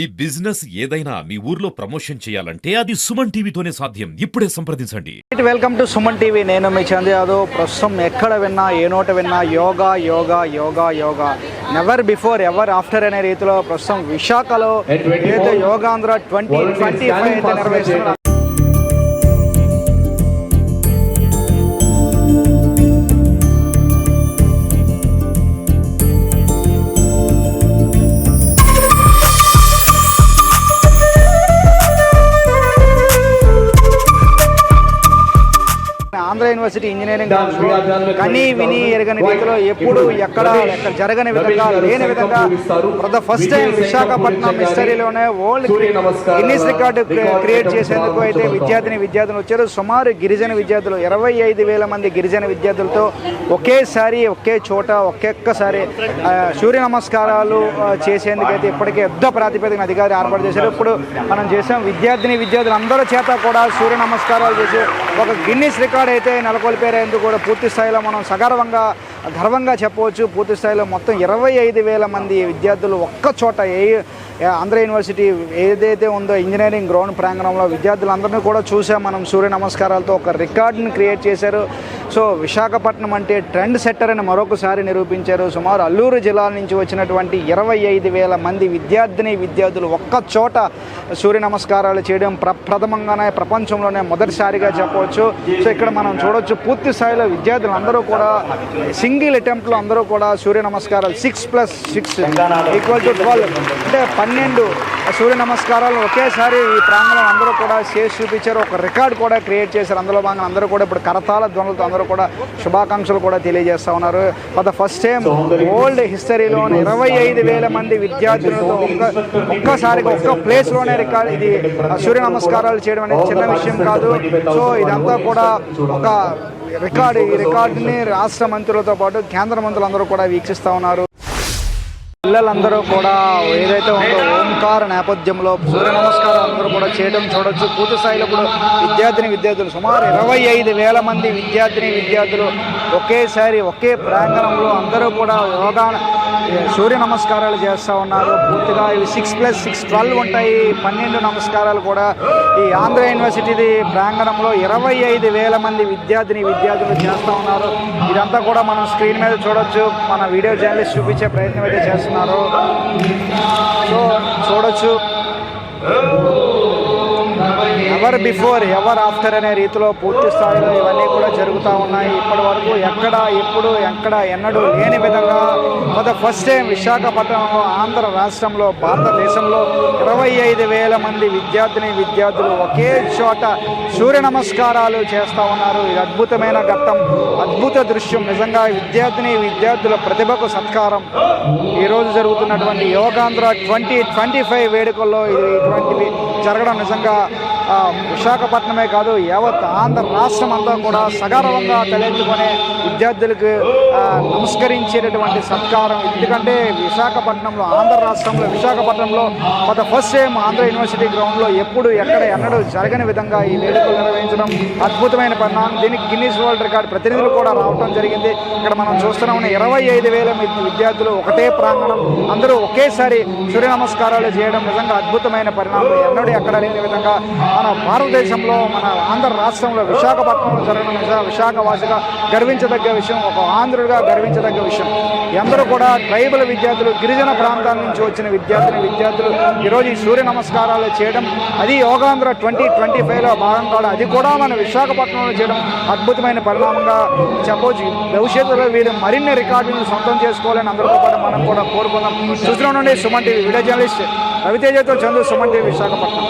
ఈ బిజినెస్ ఏదైనా మీ ఊర్లో ప్రమోషన్ చేయాలంటే అది సుమన్ టీవీతోనే సాధ్యం. ఇప్పుడే సంప్రదించండి. వెల్కమ్ టు సుమన్ టీవీ నేను మీ చంద్ర యాదవ్. ప్రస్తుతం ఎక్కడ విన్నా ఏ నోట విన్నా yoga yoga yoga yoga. Never before ever after అనే రీతిలో ప్రస్తుతం విశాఖలో ఏదైతే యోగాంధ్ర ట్వంటీ ట్వంటీ ఫైవ్ అయితే నిర్వహిస్తున్నారు. ఆంధ్ర యూనివర్సిటీ ఇంజనీరింగ్ కని విని ఎరగని రీతిలో ఎప్పుడు ఎక్కడ ఎక్కడ జరగని విధంగా లేని విధంగా for the first time Visakhapatnam హిస్టరీలోనే world Guinness record create చేసేందుకు అయితే విద్యార్థిని విద్యార్థులు వచ్చారు. సుమారు గిరిజన విద్యార్థులు ఇరవై ఐదు వేల మంది గిరిజన విద్యార్థులతో ఒకేసారి ఒకే చోట ఒక్కొక్కసారి సూర్య నమస్కారాలు ఆ, చేసేందుకైతే ఇప్పటికే యుద్ధ ప్రాతిపదికన అధికారి ఏర్పాటు చేశారు. ఇప్పుడు మనం చేసాం. విద్యార్థిని విద్యార్థులు అందరి చేత కూడా సూర్య నమస్కారాలు చేసి ఒక గిన్నిస్ రికార్డ్ అయితే నెలకొల్పేందుకు కూడా పూర్తి స్థాయిలో మనం సగర్వంగా గర్వంగా చెప్పవచ్చు. పూర్తి స్థాయిలో మొత్తం ఇరవై ఐదు వేల మంది విద్యార్థులు ఒక్క చోట ఏ ఏ ఆంధ్ర యూనివర్సిటీ ఏదైతే ఉందో ఇంజనీరింగ్ గ్రౌండ్ ప్రాంగణంలో విద్యార్థులందరినీ కూడా చూసాం మనం సూర్య నమస్కారాలతో. ఒక రికార్డుని క్రియేట్ చేశారు. సో విశాఖపట్నం అంటే ట్రెండ్ సెట్టర్ అని మరొకసారి నిరూపించారు. సుమారు అల్లూరు జిల్లాల నుంచి వచ్చినటువంటి ఇరవై ఐదు వేల మంది విద్యార్థిని విద్యార్థులు ఒక్క చోట సూర్య నమస్కారాలు చేయడం ప్ర ప్రథమంగానే ప్రపంచంలోనే మొదటిసారిగా చెప్పవచ్చు. సో ఇక్కడ మనం చూడొచ్చు పూర్తి స్థాయిలో విద్యార్థులందరూ కూడా సింగిల్ అటెంప్ట్లో అందరూ కూడా సూర్య నమస్కారాలు six plus six equal to twelve. అంటే పన్నెండు సూర్య నమస్కారాలు ఒకేసారి ఈ ప్రాంగణం అందరూ కూడా చేసి చూపించారు. ఒక రికార్డ్ కూడా క్రియేట్ చేశారు. అందులో భాగంగా అందరూ కూడా ఇప్పుడు కరతాల ధ్వనులతో అందరూ కూడా శుభాకాంక్షలు కూడా తెలియజేస్తా ఉన్నారు. For the first time old హిస్టరీలో ఇరవై ఐదు వేల మంది విద్యార్థులతో ఒక్క ఒక్కసారిగా ఒక్క ప్లేస్లోనే రికార్డ్ ఇది సూర్య నమస్కారాలు చేయడం అనేది చిన్న విషయం కాదు. సో ఇదంతా కూడా ఒక రికార్డు. ఈ రికార్డుని రాష్ట్ర మంత్రులతో పాటు కేంద్ర మంత్రులందరూ కూడా వీక్షిస్తూ ఉన్నారు. పిల్లలందరూ కూడా ఏదైతే ఉందో ఓంకార నేపథ్యంలో సూర్య నమస్కారం అందరూ కూడా చేయడం చూడొచ్చు. పూర్తి స్థాయిలో విద్యార్థిని విద్యార్థులు సుమారు ఇరవై ఐదు వేల మంది విద్యార్థిని విద్యార్థులు ఒకేసారి ఒకే ప్రాంగణంలో అందరూ కూడా యోగా సూర్య నమస్కారాలు చేస్తూ ఉన్నారు. పూర్తిగా ఇవి సిక్స్ ప్లస్ సిక్స్ ట్వెల్వ్ ఉంటాయి. పన్నెండు నమస్కారాలు కూడా. ఈ ఆంధ్ర యూనివర్సిటీ ప్రాంగణంలో ఇరవై ఐదు వేల మంది విద్యార్థిని విద్యార్థులు చేస్తూ ఉన్నారు. ఇదంతా కూడా మనం స్క్రీన్ మీద చూడొచ్చు. మన వీడియో జర్నలిస్ట్ చూపించే ప్రయత్నం అయితే చేస్తున్నారు. సో చూడొచ్చు. ఎవర్ బిఫోర్ ఎవర్ ఆఫ్టర్ అనే రీతిలో పూర్తి స్థాయిలో ఇవన్నీ కూడా జరుగుతూ ఉన్నాయి. ఇప్పటి వరకు ఎక్కడ ఎప్పుడు ఎక్కడ ఎన్నడూ లేని విధంగా ఫర్ ద ఫస్ట్ టైం విశాఖపట్నంలో ఆంధ్ర రాష్ట్రంలో భారతదేశంలో ఇరవై ఐదు వేల మంది విద్యార్థిని విద్యార్థులు ఒకే చోట సూర్య నమస్కారాలు చేస్తూ ఉన్నారు. ఇది అద్భుతమైన ఘట్టం అద్భుత దృశ్యం. నిజంగా విద్యార్థిని విద్యార్థుల ప్రతిభకు సత్కారం. ఈరోజు జరుగుతున్నటువంటి యోగాంధ్ర ట్వంటీ ట్వంటీ ఫైవ్ వేడుకల్లో ఇది ఇటువంటివి జరగడం నిజంగా విశాఖపట్నమే కాదు యావత్ ఆంధ్ర రాష్ట్రం అంతా కూడా సగర్వంగా తలెత్తుకునే విద్యార్థులకు నమస్కరించేటటువంటి సత్కారం. ఎందుకంటే విశాఖపట్నంలో ఆంధ్ర రాష్ట్రంలో విశాఖపట్నంలో గత ఫస్ట్ టైం ఆంధ్ర యూనివర్సిటీ గ్రౌండ్లో ఎప్పుడు ఎక్కడ ఎన్నడూ జరగని విధంగా ఈ వేడుకలు నిర్వహించడం అద్భుతమైన పరిణామం. దీనికి గిన్నీస్ వరల్డ్ రికార్డ్ ప్రతినిధులు కూడా రావడం జరిగింది. ఇక్కడ మనం చూస్తున్నాం ఇరవై ఐదు వేల విద్యార్థులు ఒకటే ప్రాంగణం అందరూ ఒకేసారి సూర్య నమస్కారాలు చేయడం నిజంగా అద్భుతమైన పరిణామం. ఎన్నడూ ఎక్కడ లేని విధంగా మన భారతదేశంలో మన ఆంధ్ర రాష్ట్రంలో విశాఖపట్నంలో జరగడం విశాఖవాసిగా గర్వించదగ్గ విషయం ఒక ఆంధ్రుడిగా గర్వించదగ్గ విషయం. అందరూ కూడా ట్రైబల్ విద్యార్థులు గిరిజన ప్రాంతాల నుంచి వచ్చిన విద్యార్థిని విద్యార్థులు ఈరోజు ఈ సూర్య నమస్కారాలు చేయడం అది యోగాంధ్ర ట్వంటీ ట్వంటీ ఫైవ్లో భాగం కావడం అది కూడా మన విశాఖపట్నంలో చేయడం అద్భుతమైన పరిణామంగా చెప్పవచ్చు. భవిష్యత్తులో వీరు మరిన్ని రికార్డులను సొంతం చేసుకోవాలని అందరితో పాటు మనం కూడా కోరుకుందాం. సూచన నుండి సుమన్ టీవీ వీడియో జర్నలిస్ట్ రవితేజతో చందు సుమన్ టీవీ విశాఖపట్నం.